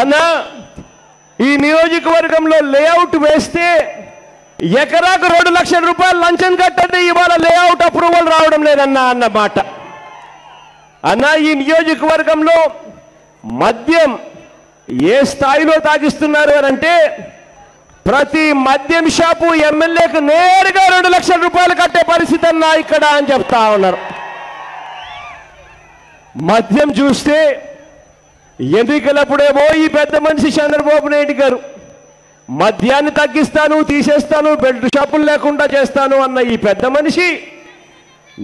అన్నా ఈ నియోజకవర్గంలో లేఅవుట్ వేస్తే ఎకరాకు రెండు లక్షల రూపాయలు లంచం కట్టండి ఇవాళ లేఅవుట్ అప్రూవల్ రావడం లేదన్నా అన్న మాట. అన్నా ఈ నియోజకవర్గంలో మద్యం ఏ స్థాయిలో తాగిస్తున్నారు అని అంటే ప్రతి మద్యం షాపు ఎమ్మెల్యేకు నేరుగా రెండు లక్షల రూపాయలు కట్టే పరిస్థితి అన్నా ఇక్కడ అని చెప్తా ఉన్నారు. మద్యం చూస్తే ఎన్నికలప్పుడేమో ఈ పెద్ద మనిషి చంద్రబాబు నాయుడు గారు మద్యాన్ని తగ్గిస్తాను తీసేస్తాను బెల్ట్ షాపులు లేకుండా చేస్తాను అన్న ఈ పెద్ద మనిషి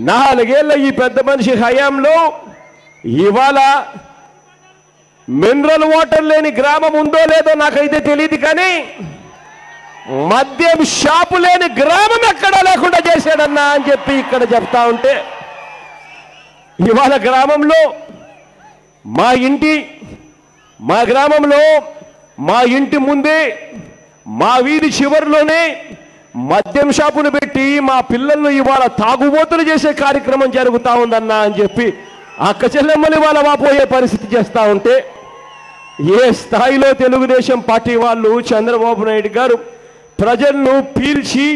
నాలుగేళ్ళ ఈ పెద్ద మనిషి హయాంలో ఇవాళ మినరల్ వాటర్ లేని గ్రామం ఉందో లేదో నాకైతే తెలియదు కానీ మద్యం షాపు లేని గ్రామం ఎక్కడా లేకుండా చేశాడన్నా అని చెప్పి ఇక్కడ చెప్తా ఉంటే ఇవాళ గ్రామంలో మా ఇంటి మా గ్రామంలో మా ఇంటి ముందే మా వీధి చివరిలోనే మద్యం షాపును పెట్టి మా పిల్లలను ఇవాళ తాగుబోతులు చేసే కార్యక్రమం జరుగుతూ ఉందన్నా అని చెప్పి అక్క చెల్లెమ్మలు ఇవాళ వాపోయే పరిస్థితి చేస్తూ ఉంటే ఏ స్థాయిలో తెలుగుదేశం పార్టీ వాళ్ళు చంద్రబాబు నాయుడు గారు ప్రజలను పీల్చి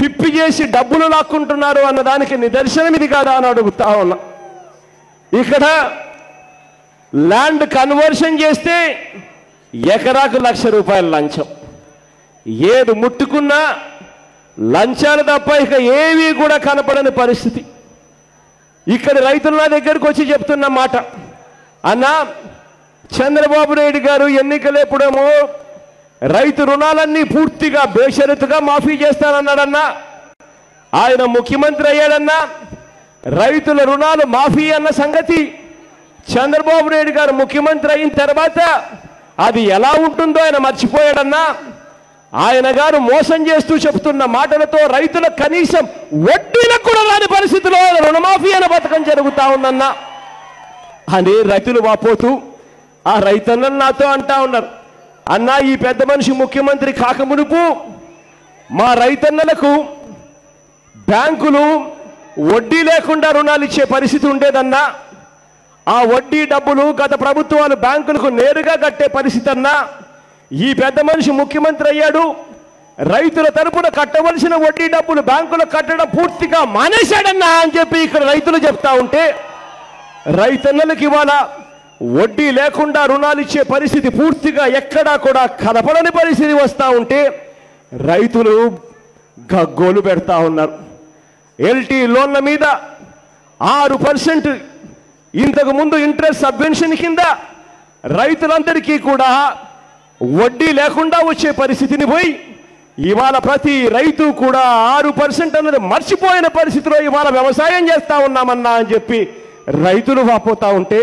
పిప్పి చేసి డబ్బులు లాక్కుంటున్నారు అన్నదానికి నిదర్శనం ఇది కాదా అని అడుగుతా ఉన్నా. ఇక్కడ ల్యాండ్ కన్వర్షన్ చేస్తే ఎకరాకు లక్ష రూపాయల లంచం. ఏది ముట్టుకున్నా లంచాలు తప్ప ఇక ఏవి కూడా కనపడని పరిస్థితి. ఇక్కడ రైతులు నా దగ్గరకు వచ్చి చెప్తున్న మాట. అన్నా చంద్రబాబు నాయుడు గారు ఎన్నికలేపుడేమో రైతు రుణాలన్నీ పూర్తిగా బేషరతుగా మాఫీ చేస్తానన్నాడన్నా ఆయన ముఖ్యమంత్రి అయ్యాడన్నా రైతుల రుణాలు మాఫీ అన్న సంగతి చంద్రబాబు నాయుడు గారు ముఖ్యమంత్రి అయిన తర్వాత అది ఎలా ఉంటుందో ఆయన మర్చిపోయాడన్నా ఆయన గారు మోసం చేస్తూ చెప్తున్న మాటలతో రైతుల కనీసం వడ్డీలకు కూడా రాని పరిస్థితిలో రుణమాఫీ అనే పథకం జరుగుతా ఉందన్నా. అని రైతులు వాపోతూ ఆ రైతన్నలు నాతో అంటా ఉన్నారు. అన్నా ఈ పెద్ద మనిషి ముఖ్యమంత్రి కాకమునుపు మా రైతన్నలకు బ్యాంకులు వడ్డీ లేకుండా రుణాలు ఇచ్చే పరిస్థితి ఉండేదన్నా ఆ వడ్డీ డబ్బులు గత ప్రభుత్వాలు బ్యాంకులకు నేరుగా కట్టే పరిస్థితి అన్నా ఈ పెద్ద మనిషి ముఖ్యమంత్రి అయ్యాడు. రైతుల తరపున కట్టవలసిన వడ్డీ డబ్బులు బ్యాంకులకు కట్టడం పూర్తిగా మానేశాడన్నా అని చెప్పి ఇక్కడ రైతులు చెప్తా ఉంటే రైతన్నలకు ఇవాళ వడ్డీ లేకుండా రుణాలు ఇచ్చే పరిస్థితి పూర్తిగా ఎక్కడా కూడా కనపడని పరిస్థితి వస్తూ ఉంటే రైతులు గగ్గోలు పెడతా ఉన్నారు. ఎల్టీ లోన్ల మీద ఆరు పర్సెంట్ ఇంతకు ముందు ఇంట్రెస్ట్ సబ్వెన్షన్ కింద రైతులందరికీ కూడా వడ్డీ లేకుండా వచ్చే పరిస్థితిని పోయి ఇవాళ ప్రతి రైతు కూడా ఆరు పర్సెంట్ అన్నది మర్చిపోయిన పరిస్థితిలో ఇవాళ వ్యవసాయం చేస్తా ఉన్నామన్నా అని చెప్పి రైతులు వాపోతూ ఉంటే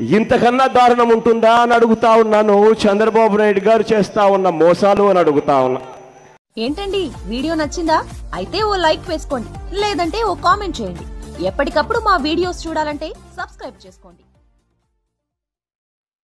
ఇంతకన్నా దారుణం ఉంటుందా అని అడుగుతా ఉన్నాను. చంద్రబాబు నాయుడు గారు చేస్తా ఉన్న మోసాలు అని అడుగుతా ఉన్నా. ఏంటండి? వీడియో నచ్చిందా? అయితే ఓ లైక్ వేసుకోండి. లేదంటే ఓ కామెంట్ చేయండి. ఎప్పటికప్పుడు మా వీడియోస్ చూడాలంటే సబ్స్క్రైబ్ చేసుకోండి.